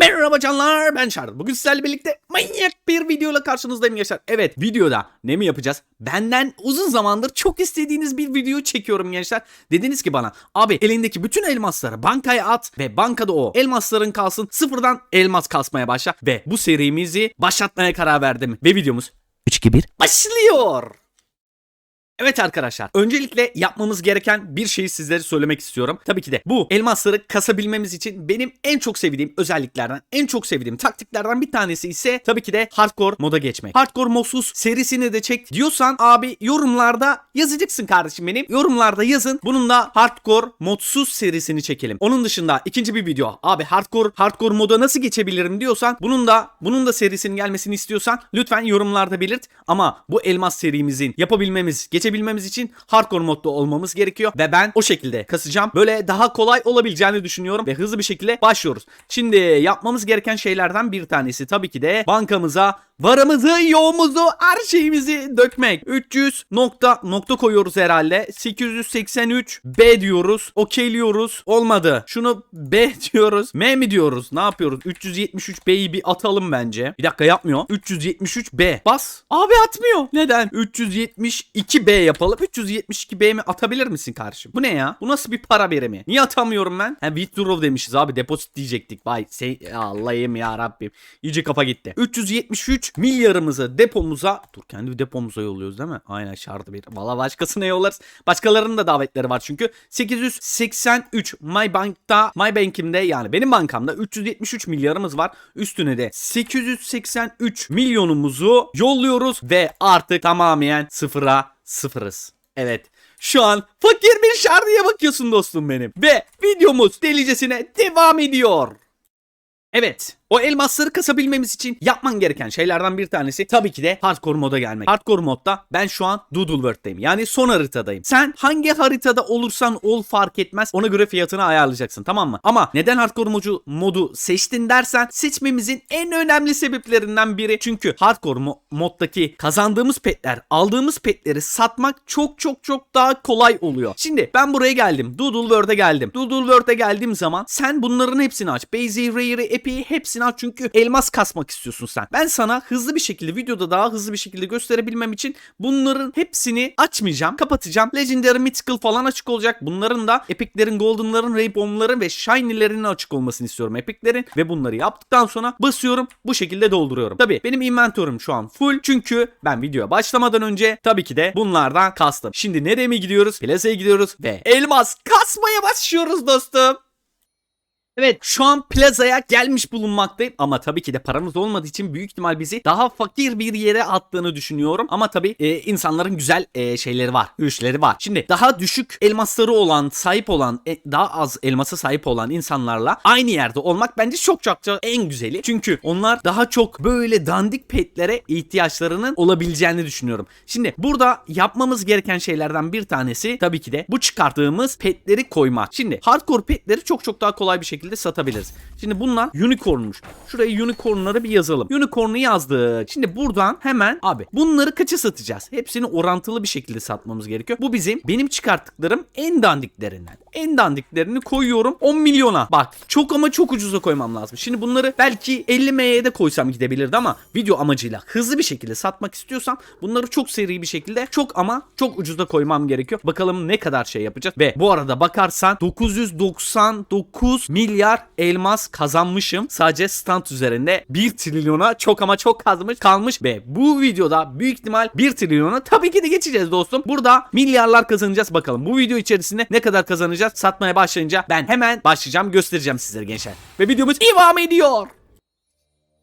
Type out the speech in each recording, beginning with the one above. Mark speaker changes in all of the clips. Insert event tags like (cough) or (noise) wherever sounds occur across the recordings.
Speaker 1: Merhaba canlar ben Çağrı. Bugün sizlerle birlikte manyak bir videoyla karşınızdayım gençler. Evet videoda ne mi yapacağız? Benden uzun zamandır çok istediğiniz bir video çekiyorum gençler. Dediniz ki bana abi elindeki bütün elmasları bankaya at ve bankada o elmasların kalsın sıfırdan elmas kasmaya başla. Ve bu serimizi başlatmaya karar verdim. Ve videomuz 3 2 1 başlıyor. Evet arkadaşlar. Öncelikle yapmamız gereken bir şeyi sizlere söylemek istiyorum. Tabii ki de bu elmasları kasabilmemiz için benim en çok sevdiğim özelliklerden, en çok sevdiğim taktiklerden bir tanesi ise tabii ki de hardcore moda geçmek. Hardcore modsuz serisini de çek diyorsan abi yorumlarda yazacaksın kardeşim benim. Yorumlarda yazın. Bunun da hardcore modsuz serisini çekelim. Onun dışında ikinci bir video. Abi hardcore hardcore moda nasıl geçebilirim diyorsan bunun da bunun da serisinin gelmesini istiyorsan lütfen yorumlarda belirt. Ama bu elmas serimizin yapabilmemiz, geçebilmemiz için hardcore modda olmamız gerekiyor ve ben o şekilde kasacağım. Böyle daha kolay olabileceğini düşünüyorum ve hızlı bir şekilde başlıyoruz. Şimdi yapmamız gereken şeylerden bir tanesi tabii ki de bankamıza varımızı, yoğumuzu, her şeyimizi dökmek. 300 nokta nokta koyuyoruz herhalde. 883 B diyoruz. Okeyliyoruz. Olmadı. Şunu B diyoruz. M mi diyoruz? Ne yapıyoruz? 373 B'yi bir atalım bence. Bir dakika yapmıyor. 373 B. Bas. Abi atmıyor. Neden? 372 B yapalım. 372 B mi atabilir misin kardeşim? Bu ne ya? Bu nasıl bir para birimi? Niye atamıyorum ben? Ha withdraw demişiz abi. Depozit diyecektik. Vay şey Allah'ım ya Rabbim. İyice kafa gitti. 373 milyarımızı depomuza dur kendi depomuza yolluyoruz değil mi? Aynen şartı bir. Valla başkasına yollarız. Başkalarının da davetleri var çünkü. 883 MyBank'ta MyBank'imde yani benim bankamda 373 milyarımız var. Üstüne de 883 milyonumuzu yolluyoruz ve artık tamamen sıfıra sıfırız. Evet. Şu an fakir bir şarkıya bakıyorsun dostum benim. Ve videomuz delicesine devam ediyor. Evet. O elmasları kasabilmemiz için yapman gereken şeylerden bir tanesi tabii ki de hardcore moda gelmek. Hardcore modda ben şu an Doodle World'dayım. Yani son haritadayım. Sen hangi haritada olursan ol fark etmez. Ona göre fiyatını ayarlayacaksın tamam mı? Ama neden hardcore modu, modu seçtin dersen seçmemizin en önemli sebeplerinden biri. Çünkü hardcore mo- moddaki kazandığımız petler, aldığımız petleri satmak çok çok çok daha kolay oluyor. Şimdi ben buraya geldim. Doodle World'e geldim. Doodle World'e geldiğim zaman sen bunların hepsini aç. Basic, Rare'i, Epic'i hepsini aç çünkü elmas kasmak istiyorsun sen. Ben sana hızlı bir şekilde videoda daha hızlı bir şekilde gösterebilmem için bunların hepsini açmayacağım. Kapatacağım. Legendary, Mythical falan açık olacak. Bunların da Epic'lerin, Golden'ların, Rainbow'ların ve Shiny'lerinin açık olmasını istiyorum Epic'lerin. Ve bunları yaptıktan sonra basıyorum. Bu şekilde dolduruyorum. Tabii benim inventörüm şu an full. Çünkü ben videoya başlamadan önce tabii ki de bunlardan kastım. Şimdi nereye mi gidiyoruz? Plaza'ya gidiyoruz ve elmas kasmaya başlıyoruz dostum. Evet şu an plazaya gelmiş bulunmaktayım ama tabii ki de paramız olmadığı için büyük ihtimal bizi daha fakir bir yere attığını düşünüyorum. Ama tabii e, insanların güzel e, şeyleri var, güçleri var. Şimdi daha düşük elmasları olan, sahip olan, e, daha az elmasa sahip olan insanlarla aynı yerde olmak bence çok çok çok en güzeli. Çünkü onlar daha çok böyle dandik petlere ihtiyaçlarının olabileceğini düşünüyorum. Şimdi burada yapmamız gereken şeylerden bir tanesi tabii ki de bu çıkarttığımız petleri koymak. Şimdi hardcore petleri çok çok daha kolay bir şekilde satabiliriz. Şimdi bunlar unicornmuş. Şuraya unicornları bir yazalım. Unicorn'u yazdık. Şimdi buradan hemen abi bunları kaça satacağız? Hepsini orantılı bir şekilde satmamız gerekiyor. Bu bizim benim çıkarttıklarım en dandiklerinden. En dandiklerini koyuyorum 10 milyona. Bak çok ama çok ucuza koymam lazım. Şimdi bunları belki 50 M'ye de koysam gidebilirdi ama video amacıyla hızlı bir şekilde satmak istiyorsam bunları çok seri bir şekilde çok ama çok ucuza koymam gerekiyor. Bakalım ne kadar şey yapacağız. Ve bu arada bakarsan 999 milyar elmas kazanmışım. Sadece stand üzerinde 1 trilyona çok ama çok kazmış kalmış ve bu videoda büyük ihtimal 1 trilyona tabii ki de geçeceğiz dostum. Burada milyarlar kazanacağız bakalım. Bu video içerisinde ne kadar kazanacağız satmaya başlayınca ben hemen başlayacağım göstereceğim sizlere gençler. Ve videomuz devam ediyor.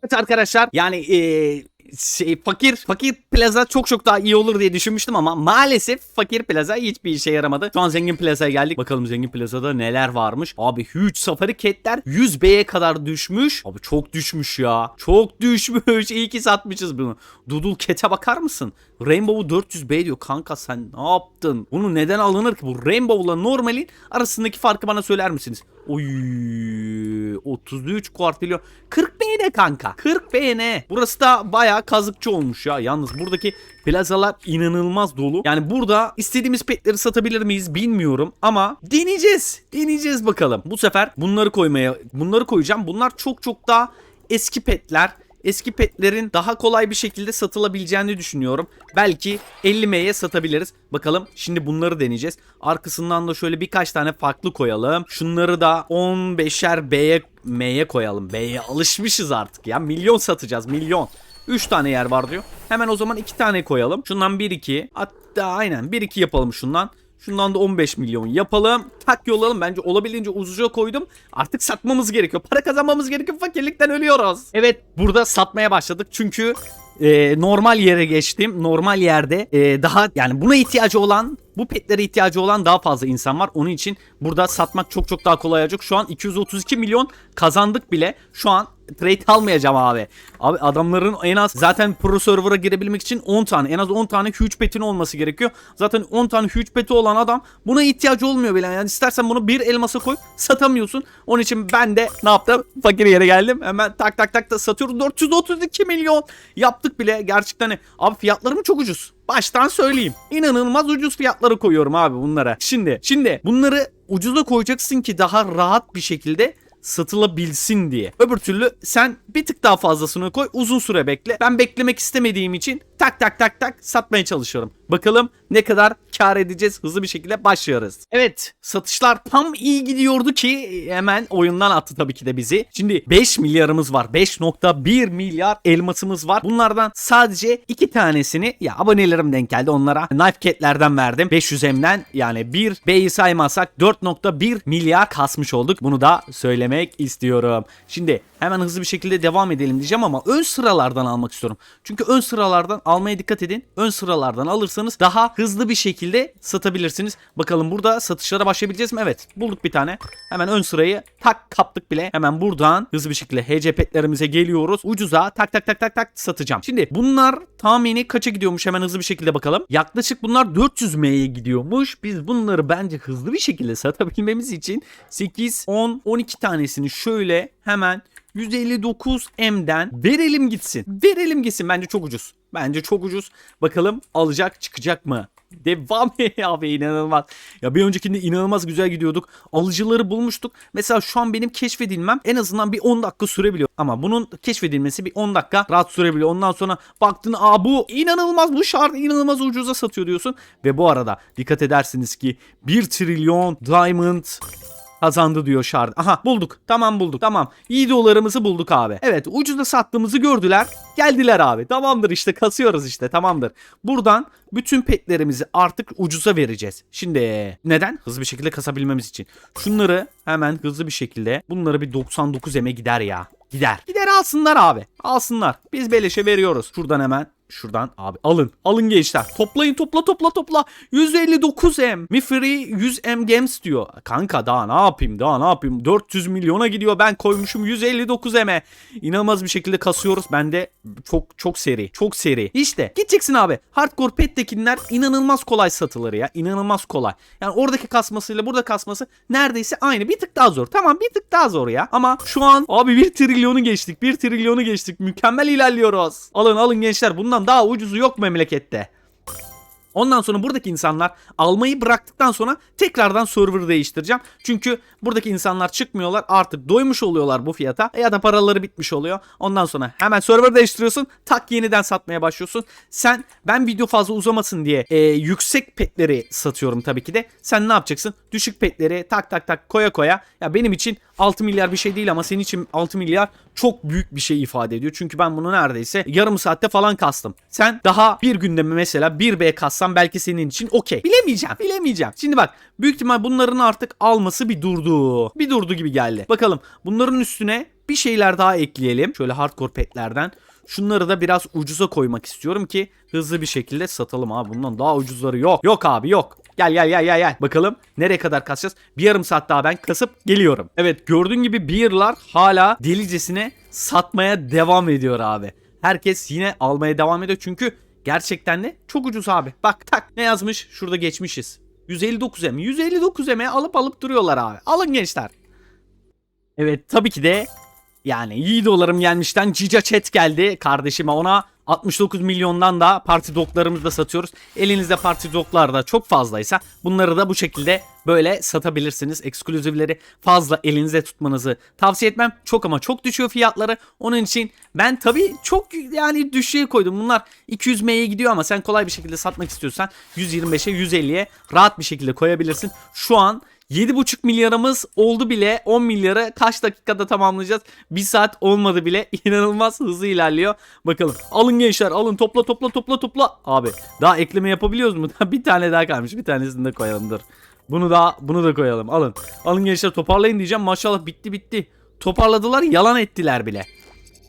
Speaker 1: Evet arkadaşlar yani eee şey, fakir fakir plaza çok çok daha iyi olur diye düşünmüştüm ama maalesef fakir plaza hiçbir işe yaramadı. Şu an zengin plazaya geldik. Bakalım zengin plazada neler varmış. Abi huge safari catler 100 B'ye kadar düşmüş. Abi çok düşmüş ya. Çok düşmüş. İyi ki satmışız bunu. Dudul cat'e bakar mısın? Rainbow'u 400 B diyor. Kanka sen ne yaptın? Bunu neden alınır ki? Bu Rainbow'la normalin arasındaki farkı bana söyler misiniz? Oy 33 kuartilyon. 40 B ne kanka? 40 BN. Burası da bayağı kazıkçı olmuş ya. Yalnız buradaki plazalar inanılmaz dolu. Yani burada istediğimiz petleri satabilir miyiz bilmiyorum ama deneyeceğiz. Deneyeceğiz bakalım. Bu sefer bunları koymaya bunları koyacağım. Bunlar çok çok daha eski petler. Eski petlerin daha kolay bir şekilde satılabileceğini düşünüyorum. Belki 50 M'ye satabiliriz. Bakalım şimdi bunları deneyeceğiz. Arkasından da şöyle birkaç tane farklı koyalım. Şunları da 15'er B'ye M'ye koyalım. B'ye alışmışız artık ya. Milyon satacağız milyon. 3 tane yer var diyor. Hemen o zaman 2 tane koyalım. Şundan 1 2. Hatta aynen 1 2 yapalım şundan. Şundan da 15 milyon yapalım. Tak yollayalım. Bence olabildiğince uzuca koydum. Artık satmamız gerekiyor. Para kazanmamız gerekiyor. Fakirlikten ölüyoruz. Evet burada satmaya başladık. Çünkü e, normal yere geçtim. Normal yerde e, daha yani buna ihtiyacı olan bu petlere ihtiyacı olan daha fazla insan var. Onun için burada satmak çok çok daha kolay olacak. Şu an 232 milyon kazandık bile. Şu an trade almayacağım abi. Abi adamların en az zaten pro server'a girebilmek için 10 tane en az 10 tane huge pet'in olması gerekiyor. Zaten 10 tane huge pet'i olan adam buna ihtiyacı olmuyor bile. Yani istersen bunu bir elmasa koy satamıyorsun. Onun için ben de ne yaptım? Fakir yere geldim. Hemen tak tak tak da satıyorum. 432 milyon yaptık bile. Gerçekten hani, abi fiyatları mı çok ucuz? Baştan söyleyeyim. İnanılmaz ucuz fiyatları koyuyorum abi bunlara. Şimdi şimdi bunları ucuza koyacaksın ki daha rahat bir şekilde satılabilsin diye. Öbür türlü sen bir tık daha fazlasını koy uzun süre bekle. Ben beklemek istemediğim için tak tak tak tak satmaya çalışıyorum. Bakalım ne kadar kar edeceğiz hızlı bir şekilde başlıyoruz. Evet satışlar tam iyi gidiyordu ki hemen oyundan attı tabii ki de bizi. Şimdi 5 milyarımız var. 5.1 milyar elmasımız var. Bunlardan sadece 2 tanesini ya abonelerim denk geldi onlara. Knife Cat'lerden verdim. 500M'den yani bir B'yi saymazsak 4.1 milyar kasmış olduk. Bunu da söylemek istiyorum. Şimdi hemen hızlı bir şekilde devam edelim diyeceğim ama ön sıralardan almak istiyorum. Çünkü ön sıralardan almaya dikkat edin. Ön sıralardan alırsanız daha hızlı bir şekilde satabilirsiniz. Bakalım burada satışlara başlayabileceğiz mi? Evet bulduk bir tane. Hemen ön sırayı tak kaptık bile. Hemen buradan hızlı bir şekilde HC petlerimize geliyoruz. Ucuza tak tak tak tak tak satacağım. Şimdi bunlar tahmini kaça gidiyormuş hemen hızlı bir şekilde bakalım. Yaklaşık bunlar 400 M'ye gidiyormuş. Biz bunları bence hızlı bir şekilde satabilmemiz için 8, 10, 12 tanesini şöyle hemen 159M'den verelim gitsin. Verelim gitsin. Bence çok ucuz. Bence çok ucuz. Bakalım alacak çıkacak mı? Devam (laughs) abi inanılmaz. Ya bir öncekinde inanılmaz güzel gidiyorduk. Alıcıları bulmuştuk. Mesela şu an benim keşfedilmem en azından bir 10 dakika sürebiliyor. Ama bunun keşfedilmesi bir 10 dakika rahat sürebiliyor. Ondan sonra baktın aa bu inanılmaz bu şart inanılmaz ucuza satıyor diyorsun. Ve bu arada dikkat edersiniz ki 1 trilyon diamond kazandı diyor Shard. Aha bulduk. Tamam bulduk. Tamam. İyi dolarımızı bulduk abi. Evet ucuza sattığımızı gördüler. Geldiler abi. Tamamdır işte kasıyoruz işte tamamdır. Buradan bütün petlerimizi artık ucuza vereceğiz. Şimdi neden? Hızlı bir şekilde kasabilmemiz için. Şunları hemen hızlı bir şekilde bunları bir 99 eme gider ya. Gider. Gider alsınlar abi. Alsınlar. Biz beleşe veriyoruz. Şuradan hemen Şuradan abi alın. Alın gençler. Toplayın topla topla topla. 159M. Mi free 100M games diyor. Kanka daha ne yapayım daha ne yapayım. 400 milyona gidiyor. Ben koymuşum 159M'e. İnanılmaz bir şekilde kasıyoruz. Ben de çok çok seri. Çok seri. İşte gideceksin abi. Hardcore pet'tekiler inanılmaz kolay satılır ya. İnanılmaz kolay. Yani oradaki kasmasıyla burada kasması neredeyse aynı. Bir tık daha zor. Tamam bir tık daha zor ya. Ama şu an abi 1 trilyonu geçtik. 1 trilyonu geçtik. Mükemmel ilerliyoruz. Alın alın gençler. Bundan daha ucuzu yok memlekette. Ondan sonra buradaki insanlar almayı bıraktıktan sonra tekrardan server değiştireceğim. Çünkü buradaki insanlar çıkmıyorlar artık doymuş oluyorlar bu fiyata ya da paraları bitmiş oluyor. Ondan sonra hemen server değiştiriyorsun tak yeniden satmaya başlıyorsun. Sen ben video fazla uzamasın diye e, yüksek petleri satıyorum tabii ki de. Sen ne yapacaksın? Düşük petleri tak tak tak koya koya. Ya benim için 6 milyar bir şey değil ama senin için 6 milyar çok büyük bir şey ifade ediyor. Çünkü ben bunu neredeyse yarım saatte falan kastım. Sen daha bir günde mi mesela 1B kassan belki senin için okey. Bilemeyeceğim. Bilemeyeceğim. Şimdi bak büyük ihtimal bunların artık alması bir durdu. Bir durdu gibi geldi. Bakalım bunların üstüne bir şeyler daha ekleyelim. Şöyle hardcore petlerden. Şunları da biraz ucuza koymak istiyorum ki hızlı bir şekilde satalım abi. Bundan daha ucuzları yok. Yok abi yok. Gel gel gel gel gel. Bakalım nereye kadar kasacağız? Bir yarım saat daha ben kasıp geliyorum. Evet gördüğün gibi beer'lar hala delicesine satmaya devam ediyor abi. Herkes yine almaya devam ediyor çünkü gerçekten de çok ucuz abi. Bak tak ne yazmış? Şurada geçmişiz. 159 M. 159 M alıp alıp duruyorlar abi. Alın gençler. Evet tabii ki de Yani iyi dolarım gelmişten Cica Chat geldi kardeşime ona 69 milyondan da parti doklarımızı da satıyoruz. Elinizde parti doklar da çok fazlaysa bunları da bu şekilde böyle satabilirsiniz. Ekskluzivleri fazla elinizde tutmanızı tavsiye etmem. Çok ama çok düşüyor fiyatları. Onun için ben tabii çok yani düşüğe koydum. Bunlar 200 M'ye gidiyor ama sen kolay bir şekilde satmak istiyorsan 125'e 150'ye rahat bir şekilde koyabilirsin. Şu an 7,5 milyarımız oldu bile 10 milyarı kaç dakikada tamamlayacağız? 1 saat olmadı bile (laughs) inanılmaz hızlı ilerliyor. Bakalım alın gençler alın topla topla topla topla. Abi daha ekleme yapabiliyoruz mu? (laughs) bir tane daha kalmış bir tanesini de koyalım dur. Bunu da bunu da koyalım alın. Alın gençler toparlayın diyeceğim maşallah bitti bitti. Toparladılar yalan ettiler bile.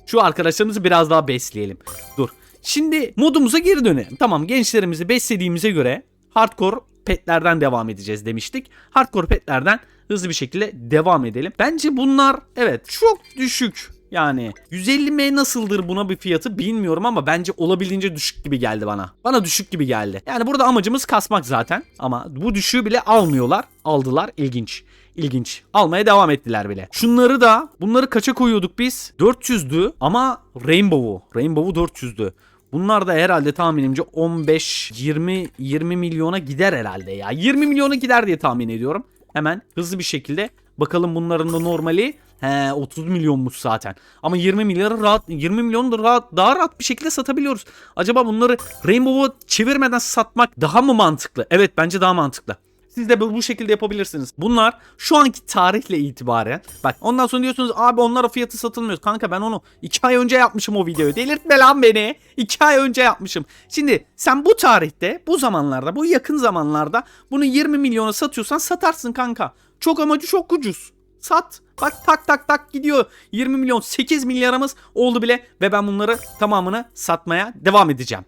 Speaker 1: Şu arkadaşlarımızı biraz daha besleyelim. Dur. Şimdi modumuza geri dönelim. Tamam gençlerimizi beslediğimize göre hardcore petlerden devam edeceğiz demiştik. Hardcore petlerden hızlı bir şekilde devam edelim. Bence bunlar evet çok düşük. Yani 150M nasıldır buna bir fiyatı bilmiyorum ama bence olabildiğince düşük gibi geldi bana. Bana düşük gibi geldi. Yani burada amacımız kasmak zaten ama bu düşüğü bile almıyorlar. Aldılar ilginç. İlginç. Almaya devam ettiler bile. Şunları da bunları kaça koyuyorduk biz? 400'dü ama Rainbow'u. Rainbow'u 400'dü. Bunlar da herhalde tahminimce 15 20 20 milyona gider herhalde ya. 20 milyona gider diye tahmin ediyorum. Hemen hızlı bir şekilde bakalım bunların da normali He 30 milyonmuş zaten. Ama 20 milyarı rahat 20 milyonu da rahat daha rahat bir şekilde satabiliyoruz. Acaba bunları Rainbow'a çevirmeden satmak daha mı mantıklı? Evet bence daha mantıklı. Siz de bu şekilde yapabilirsiniz. Bunlar şu anki tarihle itibaren. Bak ondan sonra diyorsunuz abi onlara fiyatı satılmıyor. Kanka ben onu 2 ay önce yapmışım o videoyu. Delirtme lan beni. 2 ay önce yapmışım. Şimdi sen bu tarihte bu zamanlarda bu yakın zamanlarda bunu 20 milyona satıyorsan satarsın kanka. Çok amacı çok ucuz. Sat. Bak tak tak tak gidiyor. 20 milyon 8 milyarımız oldu bile ve ben bunları tamamını satmaya devam edeceğim.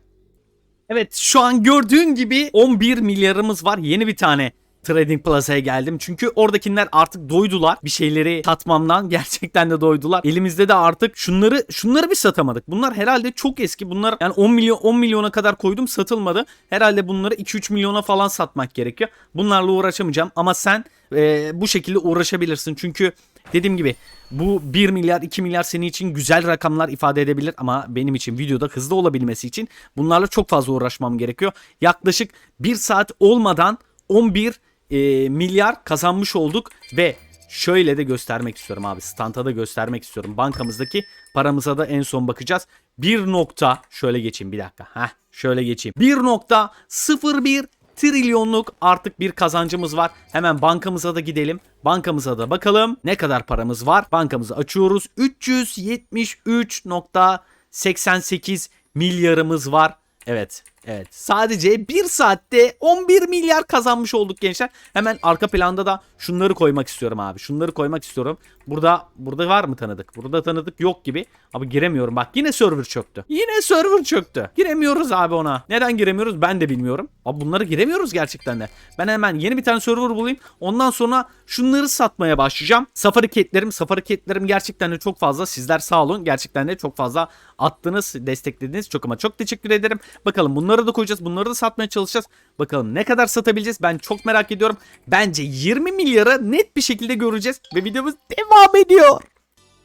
Speaker 1: Evet şu an gördüğün gibi 11 milyarımız var. Yeni bir tane Trading Plaza'ya geldim. Çünkü oradakiler artık doydular. Bir şeyleri satmamdan (laughs) gerçekten de doydular. Elimizde de artık şunları şunları bir satamadık. Bunlar herhalde çok eski. Bunlar yani 10 milyon 10 milyona kadar koydum satılmadı. Herhalde bunları 2-3 milyona falan satmak gerekiyor. Bunlarla uğraşamayacağım ama sen e, bu şekilde uğraşabilirsin. Çünkü dediğim gibi bu 1 milyar 2 milyar senin için güzel rakamlar ifade edebilir ama benim için videoda hızlı olabilmesi için bunlarla çok fazla uğraşmam gerekiyor. Yaklaşık 1 saat olmadan 11 e, milyar kazanmış olduk ve şöyle de göstermek istiyorum abi. Stanta da göstermek istiyorum. Bankamızdaki paramıza da en son bakacağız. 1 nokta şöyle geçeyim bir dakika. Heh, şöyle geçeyim. 1.01 trilyonluk artık bir kazancımız var. Hemen bankamıza da gidelim. Bankamıza da bakalım ne kadar paramız var. Bankamızı açıyoruz. 373.88 milyarımız var. Evet. Evet. Sadece bir saatte 11 milyar kazanmış olduk gençler. Hemen arka planda da şunları koymak istiyorum abi. Şunları koymak istiyorum. Burada burada var mı tanıdık? Burada tanıdık yok gibi. Abi giremiyorum. Bak yine server çöktü. Yine server çöktü. Giremiyoruz abi ona. Neden giremiyoruz ben de bilmiyorum. Abi bunları giremiyoruz gerçekten de. Ben hemen yeni bir tane server bulayım. Ondan sonra şunları satmaya başlayacağım. Safari ketlerim, safari ketlerim gerçekten de çok fazla. Sizler sağ olun. Gerçekten de çok fazla attınız, desteklediniz. Çok ama çok teşekkür ederim. Bakalım bunları da koyacağız. Bunları da satmaya çalışacağız. Bakalım ne kadar satabileceğiz? Ben çok merak ediyorum. Bence 20 milyara net bir şekilde göreceğiz ve videomuz devam ediyor.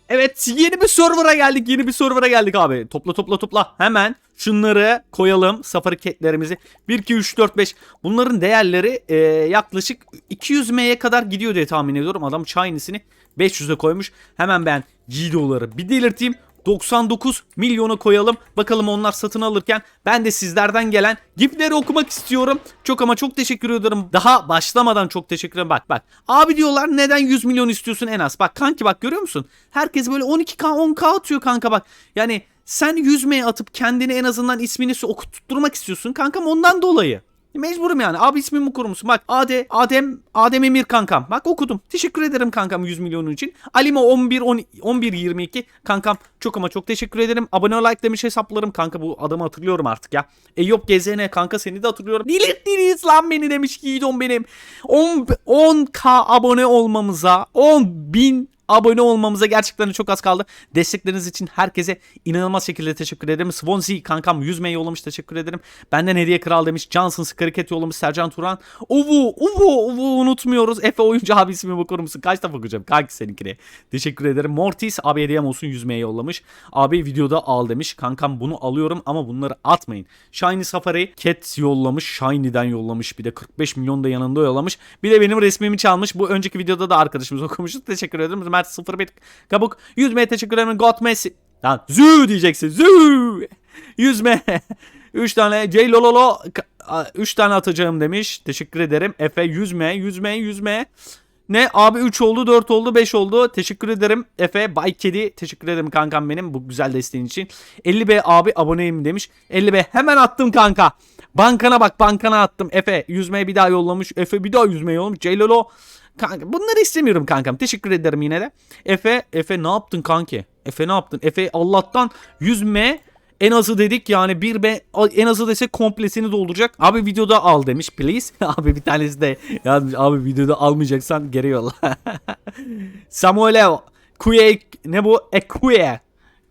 Speaker 1: Evet yeni bir server'a geldik. Yeni bir server'a geldik abi. Topla topla topla. Hemen şunları koyalım. Safari ketlerimizi. 1, 2, 3, 4, 5. Bunların değerleri e, yaklaşık 200 M'ye kadar gidiyor diye tahmin ediyorum. Adam Chinese'ini 500'e koymuş. Hemen ben G-Doları bir delirteyim. 99 milyona koyalım. Bakalım onlar satın alırken ben de sizlerden gelen gifleri okumak istiyorum. Çok ama çok teşekkür ederim. Daha başlamadan çok teşekkür ederim. Bak bak. Abi diyorlar neden 100 milyon istiyorsun en az? Bak kanki bak görüyor musun? Herkes böyle 12k 10k atıyor kanka bak. Yani sen 100 M'ye atıp kendini en azından ismini okutturmak istiyorsun kankam ondan dolayı. Mecburum yani. Abi ismimi okur musun? Bak Ade, Adem, Adem Emir kankam. Bak okudum. Teşekkür ederim kankam 100 milyonun için. Alimo 11 10, 11 22 kankam çok ama çok teşekkür ederim. Abone like demiş hesaplarım kanka bu adamı hatırlıyorum artık ya. Eyüp Gezene kanka seni de hatırlıyorum. Delirttiniz lan beni demiş Yiğidon benim. 10 10k abone olmamıza 10 bin abone olmamıza gerçekten çok az kaldı. Destekleriniz için herkese inanılmaz şekilde teşekkür ederim. Swansea kankam 100 M'ye yollamış teşekkür ederim. Benden hediye kral demiş. Johnson's kriket yollamış Sercan Turan. Uvu uvu uvu unutmuyoruz. Efe oyuncu abi ismi bakar mısın? Kaç defa okuyacağım? Kanki seninkine. Teşekkür ederim. Mortis abi hediyem olsun 100 M'ye yollamış. Abi videoda al demiş. Kankam bunu alıyorum ama bunları atmayın. Shiny Safari Cat yollamış. Shiny'den yollamış. Bir de 45 milyon da yanında yollamış. Bir de benim resmimi çalmış. Bu önceki videoda da arkadaşımız (laughs) okumuştu. Teşekkür ederim. Mert 01 Kabuk. 100 M teşekkür ederim. God Messi. Lan zü diyeceksin. Zü. 100 M. 3 tane J Lololo 3 tane atacağım demiş. Teşekkür ederim. Efe 100 M. 100 M. 100 M. Ne abi 3 oldu 4 oldu 5 oldu. Teşekkür ederim Efe Bay Kedi. Teşekkür ederim kankam benim bu güzel desteğin için. 50B abi aboneyim demiş. 50B hemen attım kanka. Bankana bak bankana attım. Efe yüzmeye bir daha yollamış. Efe bir daha yüzmeye yollamış. Ceylolo. Kanka bunları istemiyorum kankam. Teşekkür ederim yine de. Efe Efe ne yaptın kanki? Efe ne yaptın? Efe Allah'tan yüzme en azı dedik yani bir be en azı desek komplesini dolduracak. Abi videoda al demiş please. (laughs) abi bir tanesi de yazmış abi videoda almayacaksan geri yolla. (laughs) Samuel Kuye ne bu? Ekuye.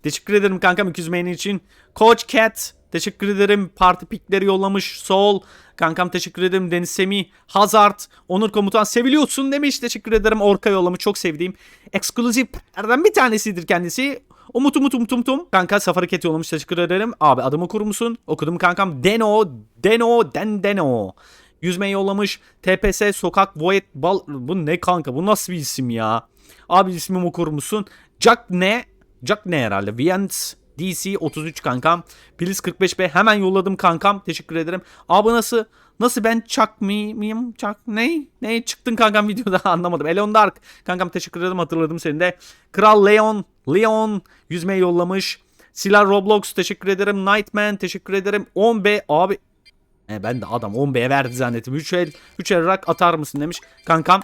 Speaker 1: Teşekkür ederim kankam 200 main için. Coach Cat teşekkür ederim. Parti pikleri yollamış. Sol kankam teşekkür ederim. Deniz Semih Hazard Onur Komutan seviliyorsun demiş. Teşekkür ederim. Orka yollamış. Çok sevdiğim. Eksklusiflerden bir tanesidir kendisi. Umut umut umut umut um. Kanka Safari Cat yollamış. Teşekkür ederim. Abi adımı okur musun? Okudum kankam. Deno Deno Den Deno. Yüzme yollamış. TPS Sokak Void Bal... Bu ne kanka? Bu nasıl bir isim ya? Abi ismimi okur musun? Jack ne? Jack ne herhalde? Viens DC 33 kankam. Please 45B hemen yolladım kankam. Teşekkür ederim. Abi nasıl? Nasıl ben mi miyim? Chuck ne? Ne çıktın kankam videoda (laughs) anlamadım. Elon Dark. Kankam teşekkür ederim hatırladım seni de. Kral Leon. Leon yüzmeye yollamış. Silah Roblox teşekkür ederim. Nightman teşekkür ederim. 10B abi. E ben de adam 10B'ye verdi zannettim. 3 el, 3 el rak atar mısın demiş. Kankam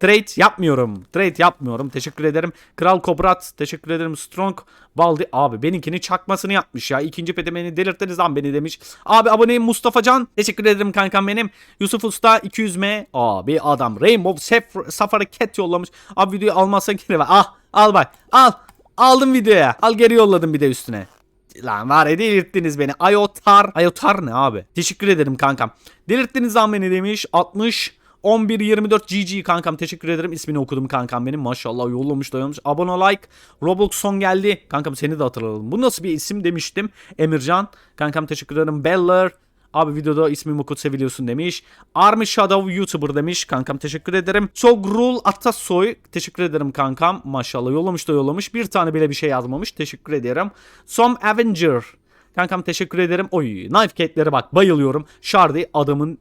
Speaker 1: Trade yapmıyorum. Trade yapmıyorum. Teşekkür ederim. Kral Kobrat. Teşekkür ederim. Strong Baldi. Abi benimkini çakmasını yapmış ya. İkinci pedemeni delirttiniz lan beni demiş. Abi aboneyim Mustafa Can. Teşekkür ederim kankam benim. Yusuf Usta 200M. Abi adam Rainbow Saf- Safari Cat yollamış. Abi videoyu almazsan geri ver. Ah al bak. Al. Aldım videoya. Al geri yolladım bir de üstüne. Lan var ya delirttiniz beni. Ayotar. Ayotar ne abi? Teşekkür ederim kankam. Delirttiniz lan beni demiş. 60. 11-24 GG kankam teşekkür ederim. İsmini okudum kankam benim. Maşallah yollamış dayanmış. Abone like. Roblox son geldi. Kankam seni de hatırladım. Bu nasıl bir isim demiştim. Emircan. Kankam teşekkür ederim. Beller. Abi videoda ismimi okut seviliyorsun demiş. Army Shadow YouTuber demiş. Kankam teşekkür ederim. Sogrul Atasoy. Teşekkür ederim kankam. Maşallah yollamış da yollamış. Bir tane bile bir şey yazmamış. Teşekkür ederim. Some Avenger. Kankam teşekkür ederim. Oy knife catlere bak bayılıyorum. Shardy adamın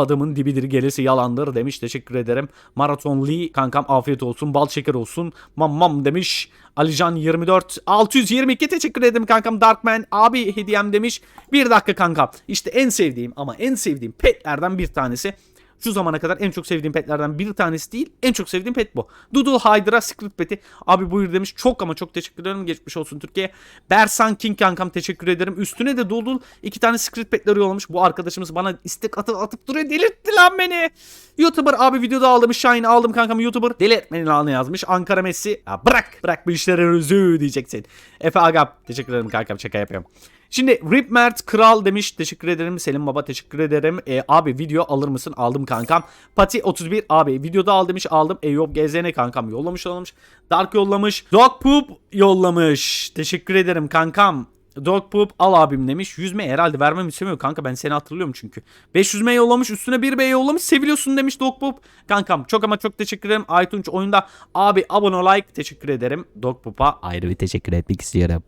Speaker 1: adamın dibidir gelirse yalandır demiş. Teşekkür ederim. Maraton Lee kankam afiyet olsun. Bal şeker olsun. Mam mam demiş. Alican 24 622 teşekkür ederim kankam Darkman abi hediyem demiş. Bir dakika kankam. İşte en sevdiğim ama en sevdiğim petlerden bir tanesi. Şu zamana kadar en çok sevdiğim petlerden bir tanesi değil. En çok sevdiğim pet bu. Doodle Hydra Secret Pet'i. Abi buyur demiş. Çok ama çok teşekkür ederim. Geçmiş olsun Türkiye. Bersan King kankam teşekkür ederim. Üstüne de Doodle iki tane Secret Pet'leri yollamış. Bu arkadaşımız bana istek atıp atıp duruyor. Delirtti lan beni. YouTuber abi videoda aldım. Shine aldım kankam YouTuber. Delirtmenin lanı yazmış. Ankara Messi. Ya bırak. Bırak bu işleri rüzü diyeceksin. Efe Agap. Teşekkür ederim kankam. Şaka yapıyorum. Şimdi Rip Mert Kral demiş. Teşekkür ederim. Selim Baba teşekkür ederim. E, abi video alır mısın? Aldım kankam. Pati 31 abi videoda al demiş. Aldım. Eyüp GZN kankam yollamış yollamış. Dark yollamış. Dog Poop yollamış. Teşekkür ederim kankam. Dog Poop al abim demiş. Yüzme herhalde vermem istemiyor kanka ben seni hatırlıyorum çünkü. 500 M yollamış üstüne 1 B yollamış seviliyorsun demiş Dog Poop. Kankam çok ama çok teşekkür ederim. Aytunç oyunda abi abone like teşekkür ederim. Dog Poop'a ayrı bir teşekkür etmek istiyorum.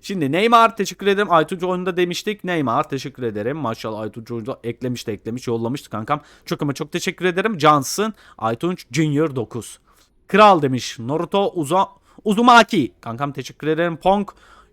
Speaker 1: Şimdi Neymar teşekkür ederim. Aytunç oyunda demiştik. Neymar teşekkür ederim. Maşallah Aytunç oyunda eklemiş de eklemiş yollamıştı kankam. Çok ama çok teşekkür ederim. Johnson Aytunç Junior 9. Kral demiş. Naruto Uza Uzumaki. Kankam teşekkür ederim. Pong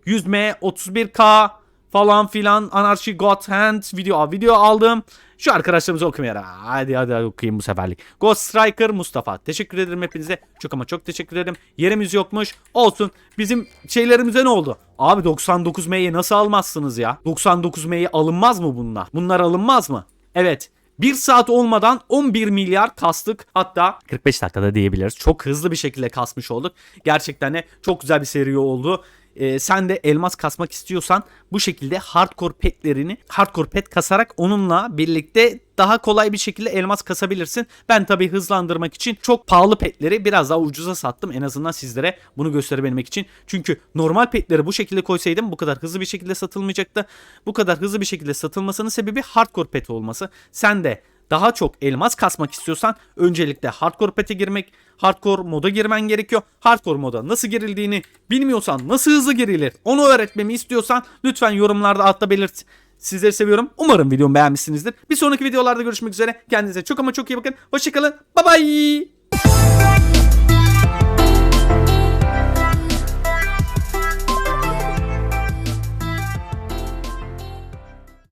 Speaker 1: 100M 31K falan filan Anarchy God Hand video video aldım. Şu arkadaşlarımızı okumayalım. Hadi hadi hadi okuyayım bu seferlik. Ghost Striker Mustafa. Teşekkür ederim hepinize. Çok ama çok teşekkür ederim. Yerimiz yokmuş. Olsun. Bizim şeylerimize ne oldu? Abi 99M'yi nasıl almazsınız ya? 99M'yi alınmaz mı bunlar? Bunlar alınmaz mı? Evet. 1 saat olmadan 11 milyar kastık. Hatta 45 dakikada diyebiliriz. Çok hızlı bir şekilde kasmış olduk. Gerçekten de çok güzel bir seri oldu. Ee, sen de elmas kasmak istiyorsan bu şekilde hardcore petlerini hardcore pet kasarak onunla birlikte daha kolay bir şekilde elmas kasabilirsin. Ben tabii hızlandırmak için çok pahalı petleri biraz daha ucuza sattım. En azından sizlere bunu gösterebilmek için. Çünkü normal petleri bu şekilde koysaydım bu kadar hızlı bir şekilde satılmayacaktı. Bu kadar hızlı bir şekilde satılmasının sebebi hardcore pet olması. Sen de daha çok elmas kasmak istiyorsan öncelikle hardcore pet'e girmek, hardcore moda girmen gerekiyor. Hardcore moda nasıl girildiğini bilmiyorsan, nasıl hızlı girilir onu öğretmemi istiyorsan lütfen yorumlarda altta belirt. Sizleri seviyorum. Umarım videomu beğenmişsinizdir. Bir sonraki videolarda görüşmek üzere. Kendinize çok ama çok iyi bakın. Hoşçakalın. Bye bye.